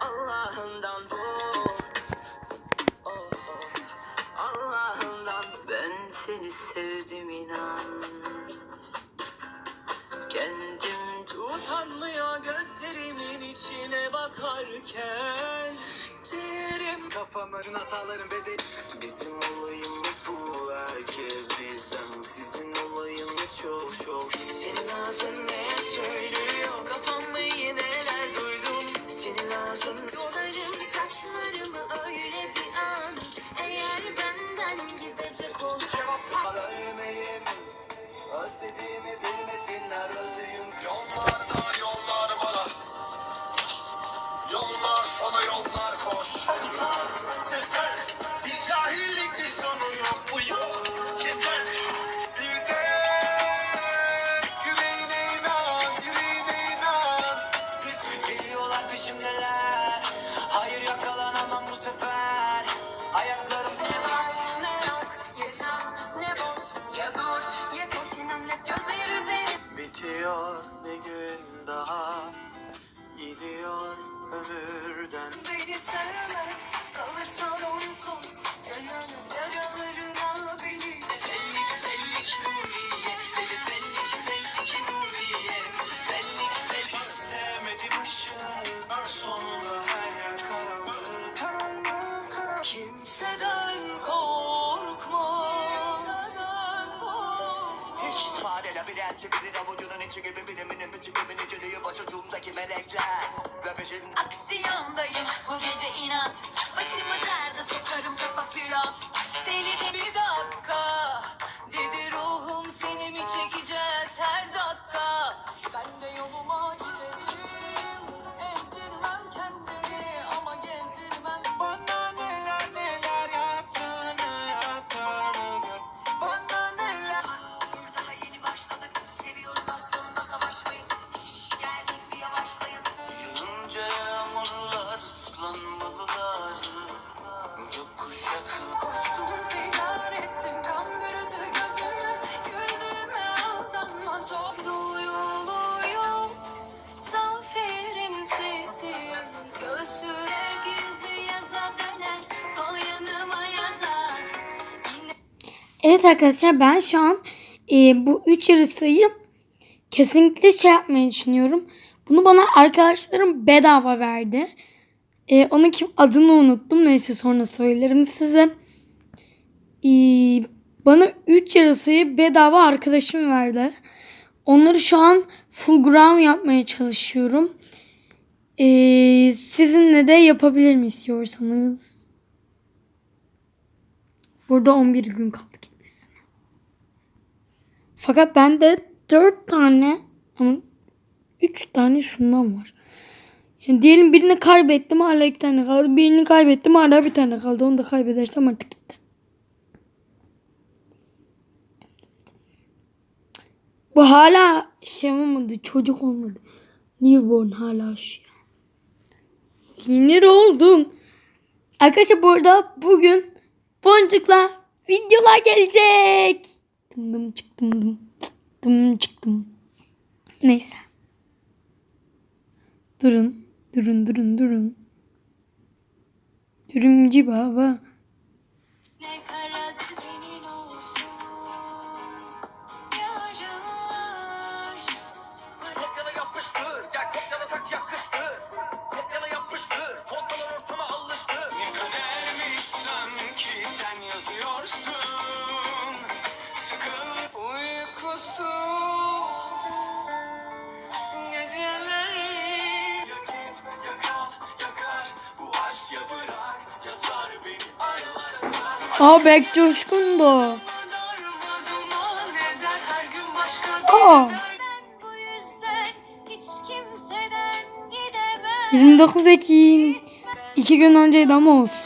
Allah'ından bu. Oh, oh. Allah'ından ben seni sevdim inan. Kendim utanmıyor içine bakarken Ciğerim kafamın hataların bedeli. Bizim olayımız bu. Herkes bizden. Sizin olayınız fare labirenti bilir avucunun içi gibi biliminin içi gibi niceliği başucumdaki melekler. Ve peşinden Aksiyondayım bu gece inat. Başımı derde sokarım kafa pilot Deli de bir dakika Evet arkadaşlar ben şu an e, bu üç yarısayı kesinlikle şey yapmayı düşünüyorum. Bunu bana arkadaşlarım bedava verdi. E, onun kim adını unuttum. Neyse sonra söylerim size. E, bana 3 yarısayı bedava arkadaşım verdi. Onları şu an full gram yapmaya çalışıyorum. E, sizinle de yapabilirim istiyorsanız. Burada 11 gün kaldı. Fakat bende 4 tane ama 3 tane şundan var. Yani diyelim birini kaybettim hala 2 tane kaldı. Birini kaybettim hala bir tane kaldı. Onu da kaybedersem artık gitti. Bu hala şey olmadı. Çocuk olmadı. Newborn hala şu an. Sinir oldum. Arkadaşlar bu arada bugün Boncuk'la videolar gelecek. Dım dım çıktım dım. Dım çıktım. Neyse. Durun. Durun durun durun. Dürümcü baba. Aa Berk Coşkun da. Darma duman eder her gün başka Aa. Ben bu yüzden hiç kimseden gidemem 29 Ekim. 2 gün önceydi ama olsun.